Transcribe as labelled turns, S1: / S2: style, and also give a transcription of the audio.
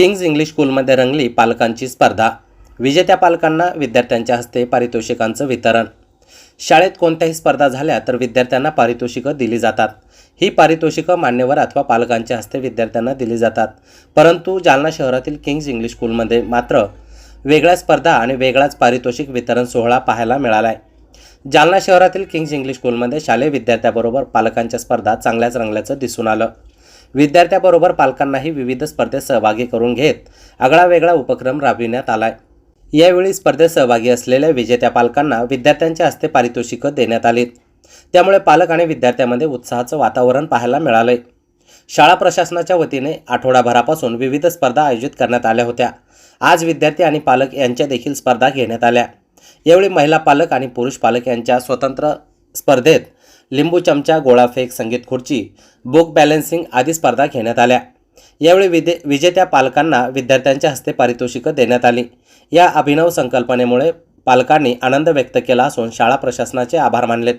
S1: Kings English स्कूलमध्ये रंगली पालकांची स्पर्धा. विजेत्या पालकांना विद्यार्थ्यांच्या हस्ते पारितोषिकांचं वितरण. शाळेत कोणत्याही स्पर्धा झाल्या तर विद्यार्थ्यांना पारितोषिकं दिली जातात. ही पारितोषिकं मान्यवर अथवा पालकांच्या हस्ते विद्यार्थ्यांना दिली जातात. परंतु जालना शहरातील किंग्ज इंग्लिश स्कूलमध्ये मात्र वेगळ्या स्पर्धा आणि वेगळाच पारितोषिक वितरण सोहळा पाहायला मिळाला आहे जालना शहरातील किंग्ज इंग्लिश स्कूलमध्ये शालेय विद्यार्थ्याबरोबर पालकांच्या स्पर्धा चांगल्याच रंगल्याचं दिसून आलं. विद्यार्थ्याबरोबर पालकांनाही विविध स्पर्धेत सहभागी करून घेत आगळा वेगळा उपक्रम राबविण्यात आलाय. यावेळी स्पर्धेत सहभागी असलेल्या विजेत्या पालकांना विद्यार्थ्यांच्या हस्ते पारितोषिकं देण्यात आली. त्यामुळे पालक आणि विद्यार्थ्यांमध्ये उत्साहाचं वातावरण पाहायला मिळालंय. शाळा प्रशासनाच्या वतीने आठवडाभरापासून विविध स्पर्धा आयोजित करण्यात आल्या होत्या. आज विद्यार्थी आणि पालक यांच्या देखील स्पर्धा घेण्यात आल्या. यावेळी महिला पालक आणि पुरुष पालक यांच्या स्वतंत्र स्पर्धेत लिंबू चमचा गोळाफेक संगीत खुर्ची बुक बॅलन्सिंग आदी स्पर्धा घेण्यात आल्या. यावेळी विदे विजेत्या पालकांना विद्यार्थ्यांच्या हस्ते पारितोषिकं देण्यात आली. या अभिनव संकल्पनेमुळे पालकांनी आनंद व्यक्त केला असून शाळा प्रशासनाचे आभार मानलेत.